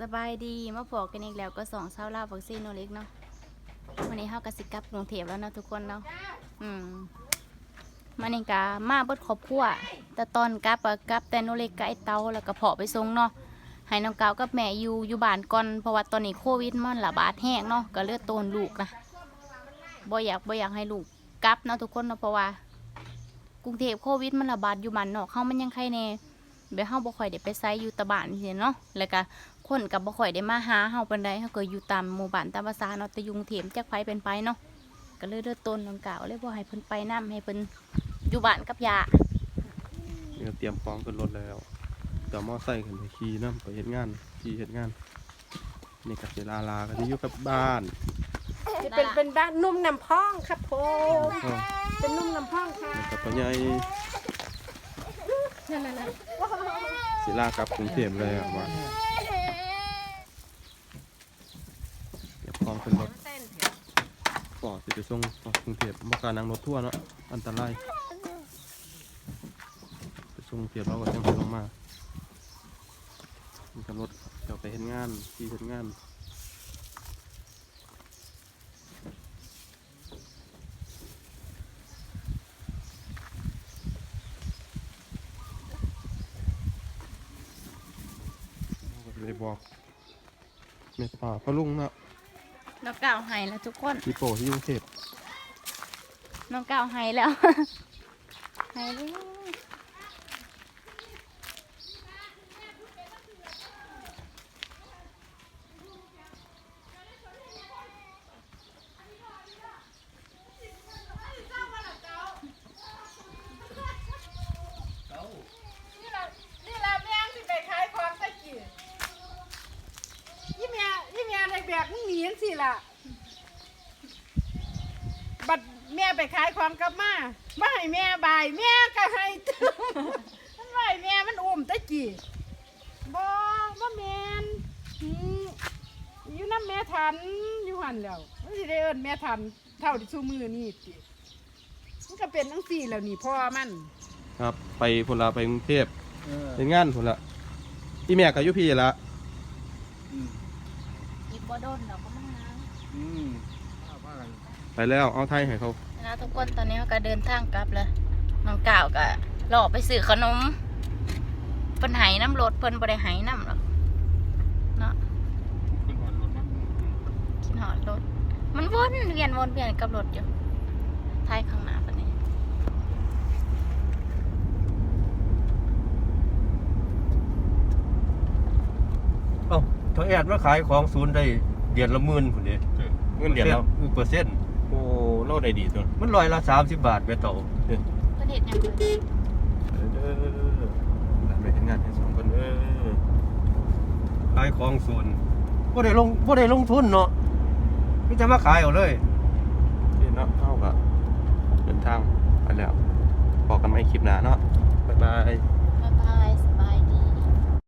สบายดีมาพอกันอีกแล้วก็สองเช้าลาวักซี่โนเล็กเนาะวันนี้เฮากระสิกับกรุงเทพแล้วเนาะทุกคนเนาะอืมมันนี่กะมาเบิดครอบครัวแต่ตอนกลับอะกลับแต่โนเล็กกับไอเตาแล้วก็เพาะไปส่งเนาะให้น้องเกาวกับแม่อยู่อยู่บ้านก่อนเพราะว่าตอนนี้โควิดมันระบาดแห้งเนาะก็เลือดโตนลูกนะบ่อยากบ่อยากให้ลูกกลับเนาะทุกคนเนาะเพราะว่ากรุงเทพโควิดมันระบาดอยู่บ้านเนอกเฮามันยังใครแน่แบบเฮาบ่ค่อยได้ไปไสอยู่ตะบ้านซี่เนาะแล้วก็ คนก็บ่ค่อยได้มาหาเฮาปานใดเฮาก็อยู่ตามหมู่บ้านตามภาษาเนาะแต่ยุงเถมจักไผเป็นไปเนาะก็เลยเลือดต้นลงกล่าวเลยบ่ให้เพิ่นไปนํให้เพิ่นอยู่บ้านกับยานี่ก็เตรียมพร้อมขึ้นรถแล้วเดี๋ยวมอไซค์ขึ้นไปขี่น้ำไปเฮ็ดงานขี่เฮ็ดงานนี่กับเวลาลาก็จะอยู่กับบ้านจะเป็นเป็นบ้านนุ่มน้ำพองครับผมเออเป็นนุ่มน้ำพองค่ะแล้วกับพ่อใหญ่นั่นน่ะศิลากลับกรุงเทพแล้วว่าเดี๋ยวพร้อมขึ้นรถ ปอสิไปส่งพอกรุงเทพบ่กล้านั่งรถทั่วเนาะอันตรายไปส่งกรุงเทพเราก็จังสิลงมานี่กับรถเดี๋ยวไปเฮ็ดงานขี่เฮ็ดงานเราก็เลยบอกเมตตาพ่อลุงนะ น้องก้าวให้แล้วทุกคนพี่โปที่กรุงเทพน้องก้าวให้แล้วให้แล้ว นี่แหละนี่แหละแม่งที่ไปขายของตะกี้ยี่แม่ยี่แม่ในแบกมึง หนีจังสิล่ะ บัดแม่ไปขายของกลับมาบ่ให้แม่บาย แม่ก็ให้ตึ้มมันไหวแม่มันอุ้มตะกี้บ่บ่แม่นหืมอยู่น้ำแม่ทันอยู่หันแล้วมันสิได้เอิ้นแม่ทันเท่าที่ชูมือนี่ติมันก็เป็นจังซี่แล้วนี่พ่อมันครับ ไปพุ่นละไปกรุงเทพเป็นงานพุ่นละอีแม่กับยุพี่ละอี กบ่โดนดอกก็มาหาไปแล้วเอาไทยให้เขานะทุกคนตอนนี้เราก็เดินทางกลับแล้วน้องก้าวก็รอไปซื้อขนมเพิ่นให้น้ำรถเพิ่นบ่ได้ให้น้ำหรอกเนาะกินหอดรถ มันวนเวียนวนเวียนกับรถอยู่ท้ายข้างหน้า ปะนี้เอ้าถ้าแอดมาขายของศูนย์ได้เดือนละหมื่นพุ่นเด้เงินเดือนแล้วเปอร์เซ็นต์โอ้เราได้ดีตัวมันร้อยละ30บาทแม่เต่าเพิ่นเฮ็ดหยังเพิ่นเออหลานไปเฮ็ดงานให้สองคนเออขายของศูนย์บ่ได้ลงบ่ได้ลงทุนเนาะมีแต่มาขายเอาเลยนี่เนาะเท่ากับเดินทางไปแล้วบอกกันไม่คลิปหน้าเนาะบ๊ายบาย